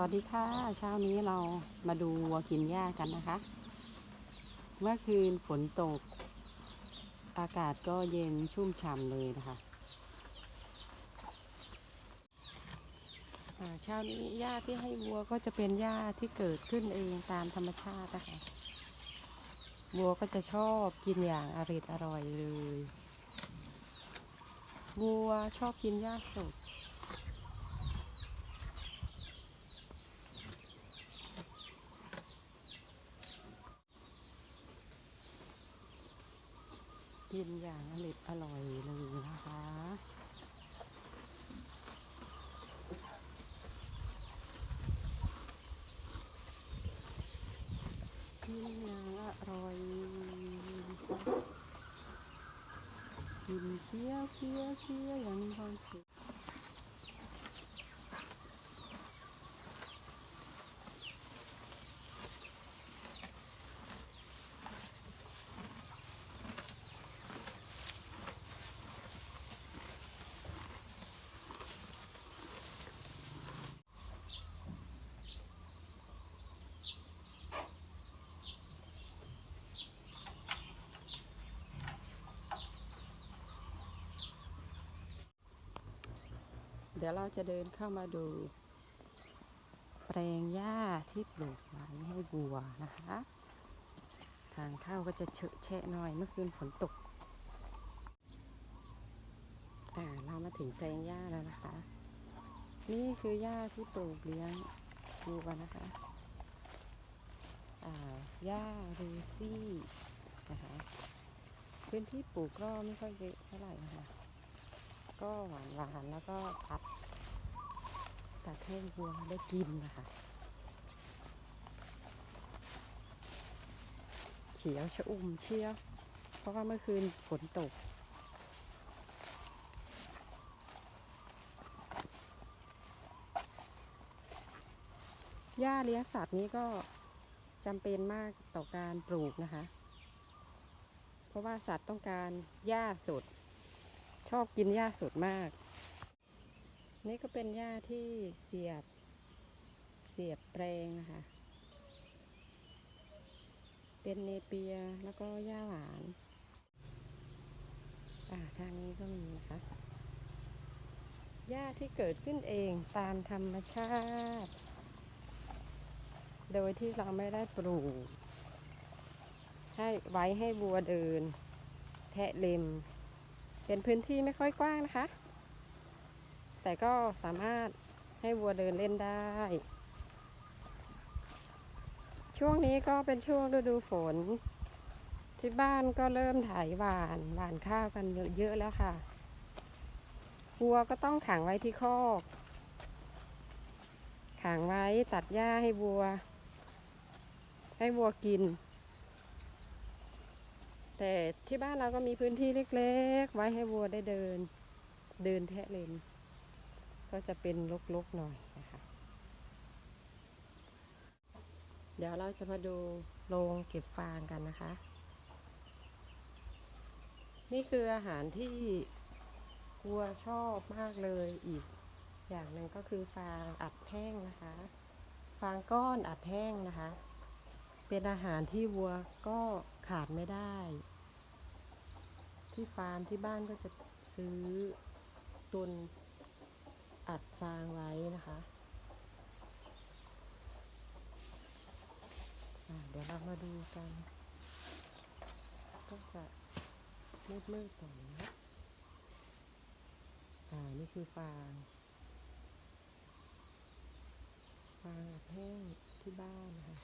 วัสดีค่ะ เช้านี้เรามาดูวัวกินหญ้ากันนะคะ เมื่อคืนฝนตก อากาศก็เย็นชุ่มฉ่ำเลยนะคะอ่าเช้านี้หญ้าที่ให้วัวก็จะเป็นหญ้าที่เกิดขึ้นเองตามธรรมชาตินะคะวัวก็จะชอบกินอย่างอริดอร่อยเลย วัวชอบกินหญ้าสด กินอย่างอร่อร่อยเลยนะคะ กินอย่างอร่อยกินเคี้ยวเคี้ยวเคี้ยวอย่างมีความสุข เดี๋ยวเราจะเดินเข้ามาดู แปลงหญ้าที่ปลูกไว้ให้วัวนะคะ ทางเข้าก็จะเฉอะแฉะหน่อยเมื่อคืนฝนตกอ่าเรามาถึงแปลงหญ้าแล้วนะคะ นี่คือหญ้าที่ปลูกเลี้ยงวัวนะคะอ่าหญ้าเรซี่นะคะพื้นที่ปลูกก็ไม่ค่อยเยอะเท่าไหร่นะคะ ก็หวานหวานแล้วก็พัดตัดให้วัวได้กินนะคะเขียวชะอุ่มเชียวเพราะว่าเมื่อคืนฝนตก หญ้าเลี้ยงสัตว์นี้ก็จำเป็นมากต่อการปลูกนะคะ เพราะว่าสัตว์ต้องการหญ้าสด ชอบกินหญ้าสดมาก นี่ก็เป็นหญ้าที่เสียบ เสียบแปลงนะคะ เป็นเนเปียแล้วก็หญ้าหวานอ่าทางนี้ก็มีนะคะหญ้าที่เกิดขึ้นเองตามธรรมชาติ โดยที่เราไม่ได้ปลูก ให้ไว้ให้วัวเดิน แทะเล็ม เป็นพื้นที่ไม่ค่อยกว้างนะคะ แต่ก็สามารถให้วัวเดินเล่นได้ ช่วงนี้ก็เป็นช่วงฤดูฝน ที่บ้านก็เริ่มไถหวานหวานข้าวกันเยอะแล้วค่ะ วัวก็ต้องขังไว้ที่คอกขังไว้ตัดหญ้าให้วัว ให้วัวกิน แต่ที่บ้านเราก็มีพื้นที่เล็กๆ ไว้ให้วัวได้เดิน เดินแทะเลน ก็จะเป็นลกๆหน่อยนะคะ เดี๋ยวเราจะมาดูโรงเก็บฟางกันนะคะ นี่คืออาหารที่วัวชอบมากเลยอีก อย่างหนึ่งก็คือฟางอัดแห้งนะคะ ฟางก้อนอัดแห้งนะคะ เป็นอาหารที่วัวก็ขาดไม่ได้ ที่ฟาร์มที่บ้านก็จะซื้อตุนอัดฟางไว้นะคะเดี๋ยวเรามาดูกัน ก็จะมืดๆหน่อยนะอ่า นี่คือฟาง ฟางอัดแห้งที่บ้านนะคะ